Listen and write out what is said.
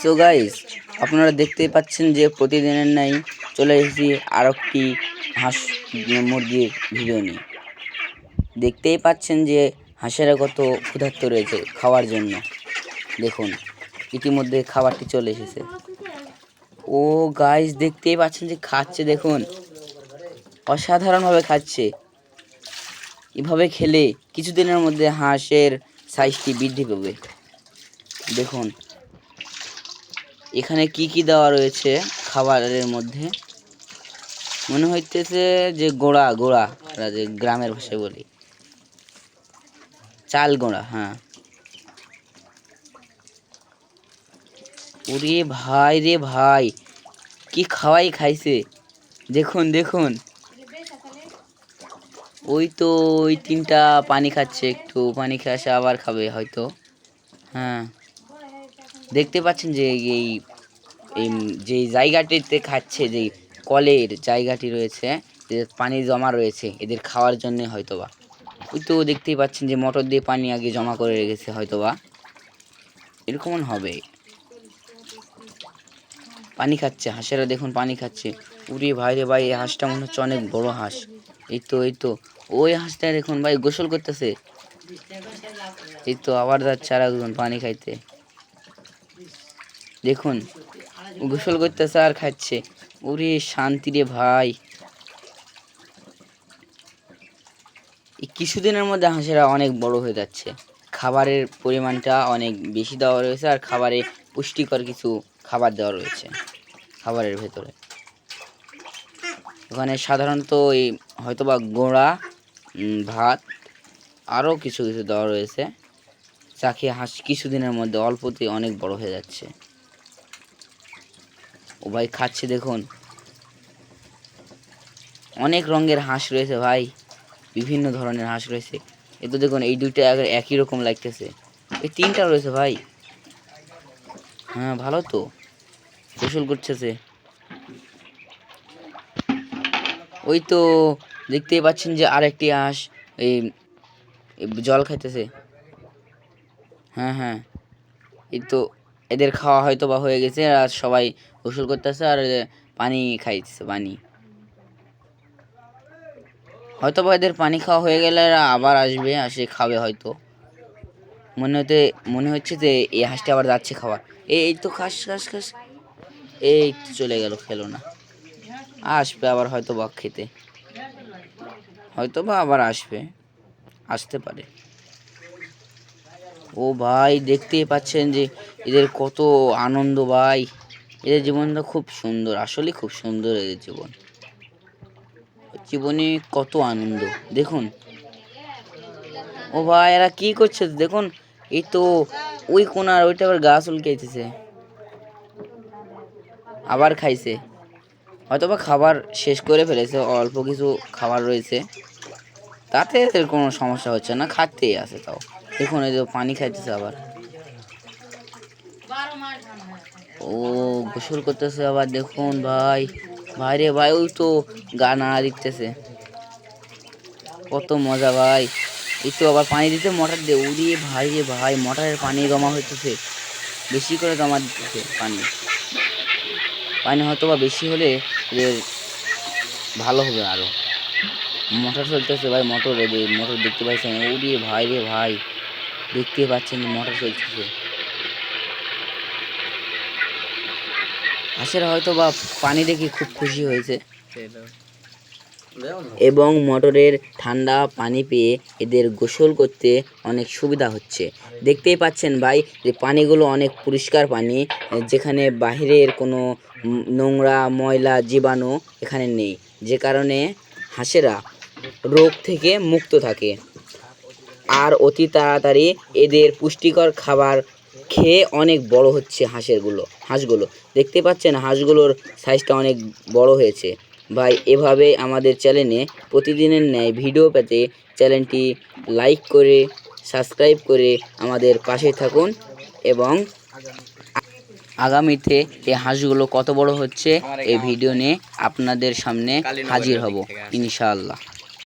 So guys আপনারা দেখতেই পাচ্ছেন যে প্রতিদিনের নাই চলে এসেছি আর একটি হাঁস মুরগির ভিডিও নিয়ে। দেখতেই পাচ্ছেন যে হাঁসেরা কত ক্ষুধার্ত রয়েছে খাওয়ার জন্য। দেখুন, ইতিমধ্যে খাবারটি চলে এসেছে। ও গাইস দেখতেই পাচ্ছেন যে খাচ্ছে, দেখুন। অসাধারণভাবে খাচ্ছে। এভাবে খেলে কিছুদিনের মধ্যে হাঁসের সাইজটি বৃদ্ধি পাবে। দেখুন এখানে কি কি দেওয়া রয়েছে খাবারের মধ্যে? মনে হইতেছে যে গোড়া গোড়া যে গ্রামের ভাষায় বলি। চাল গোড়া হ্যাঁ। ওরে ভাই রে ভাই, কি খাওয়াই খাইছে? দেখুন দেখুন। ওই তো ওই তিনটা পানি খাচ্ছে, একটু পানি খেয়ে আবার খাবে হয়তো। হ্যাঁ। দেখতে পাচ্ছেন যে এই এই যে জায়গাটিতে খাচ্ছে, যে কলের জায়গাটি রয়েছে পানি জমা রয়েছে, এদের খাওয়ার জন্য হয়তোবা। ওই তো দেখতেই পাচ্ছেন যে মোটর দিয়ে পানি আগে জমা করে রেখেছে হয়তোবা। এরকম হবে। পানি খাচ্ছে, হাঁসেরা দেখুন পানি খাচ্ছে। উড়ি ভাই রে ভাই, এই হাঁসটা মনে হচ্ছে অনেক বড় হাঁস। এই তো এই তো। ওই হাঁসটা দেখুন ভাই গোসল করতেছে। এই তো আবার যাচ্ছে আর একজন পানি খাইতে। দেখুন, গোসল করতেছে আর খাচ্ছে। ওরে শান্তি রে ভাই। কিছুদিনের মধ্যে হাঁসেরা অনেক বড় হয়ে যাচ্ছে। খাবারের পরিমাণটা অনেক বেশি দেওয়া রয়েছে আর খাবারে পুষ্টিকর কিছু খাবার দেওয়া রয়েছে খাবারের ভেতরে। ওখানে সাধারণত এই হয়তোবা গোড়া ভাত আরও কিছু কিছু দেওয়া রয়েছে। যা খেয়ে হাঁস কিছুদিনের মধ্যে অল্পতেই অনেক বড় হয়ে যাচ্ছে। ও ভাই খাচ্ছে দেখুন। অনেক রঙের হাঁস রয়েছে ভাই, বিভিন্ন ধরনের হাঁস রয়েছে। এ তো দেখুন, এই দুইটা এক- একই রকম লাগতেছে। এই তিনটা রয়েছে ভাই। হ্যাঁ ভালো তো। গোসল করতেছে। ওই তো দেখতেই পাচ্ছেন যে আরেকটি হাঁস এই এই জল খাইতেছে। হ্যাঁ হ্যাঁ। এই তো এদের খাওয়া হয়তো বা হয়ে গেছে, আর সবাই গোসল করতেছে আর পানি খাইতেছে, পানি। হয়তো বা এদের পানি খাওয়া হয়ে গেলে এরা আবার আসবে, আসে খাবে হয়তো। মনে হতে, মনে হচ্ছে যে এই হাঁসটা আবার যাচ্ছে খাওয়া এই তো খাস খাস খাস। এই চলে গেল, খেলো না। আসবে আবার হয়তো বা খেতে। হয়তো বা আবার আসবে। আসতে পারে। ও ভাই, দেখতেই পাচ্ছেন যে এদের কত আনন্দ ভাই। এদের জীবনটা খুব সুন্দর আসলে খুব সুন্দর এদের জীবন। জীবনে কত আনন্দ, দেখুন। ও ভাই, এরা কি করছে, দেখুন। এই তো ওই কোনার, ওইটা আবার গাছ উল্কাইতেছে আবার খাইছে। হয়তো বা খাবার শেষ করে ফেলেছে, অল্প কিছু খাবার রয়েছে। তাতে এদের কোনো সমস্যা হচ্ছে না খাতেই আছে তাও। দেখুন, এই যে পানি খাইতেছে আবার। ও, গোসল করতেছে আবার, দেখুন ভাই। ভাই রে ভাই, ওই তো গা নাড়া দিতেছে। কত মজা ভাই। এই তো আবার পানি দিতে, মোটর দিয়ে। উড়িয়ে ভাই রে ভাই, মোটরের পানি জমা হইতেছে। বেশি করে জমা দিতেছে পানি। পানি হয়তো বা বেশি হলে ভালো হবে আরও। মোটর চলতেছে ভাই, মোটর মোটর দেখতে পাচ্ছেন উড়িয়ে ভাই রে ভাই। দেখতে পাচ্ছেন মোটর চলতেছে হাঁসেরা হয়তো বা পানি দেখে খুব খুশি হয়েছে। এবং মোটরের ঠান্ডা পানি পেয়ে এদের গোসল করতে অনেক সুবিধা হচ্ছে। দেখতেই পাচ্ছেন ভাই যে পানিগুলো অনেক পরিষ্কার পানি, যেখানে বাহিরের কোনো নোংরা, ময়লা, জীবাণু এখানে নেই। যে কারণে হাঁসেরা রোগ থেকে মুক্ত থাকে। আর অতি তাড়াতাড়ি এদের পুষ্টিকর খাবার খেয়ে অনেক বড় হচ্ছে হাঁসেরগুলো হাঁসগুলো। দেখতে পাচ্ছেন হাঁসগুলোর সাইজটা অনেক বড় হয়েছে। ভাই এভাবে আমাদের চ্যানেলে প্রতিদিনের ন্যায় ভিডিও পেতে চ্যানেলটি লাইক করে সাবস্ক্রাইব করে আমাদের পাশে থাকুন এবং আগামীতে এই হাঁসগুলো কত বড় হচ্ছে এই ভিডিও নিয়ে আপনাদের সামনে হাজির হব ইনশাআল্লাহ।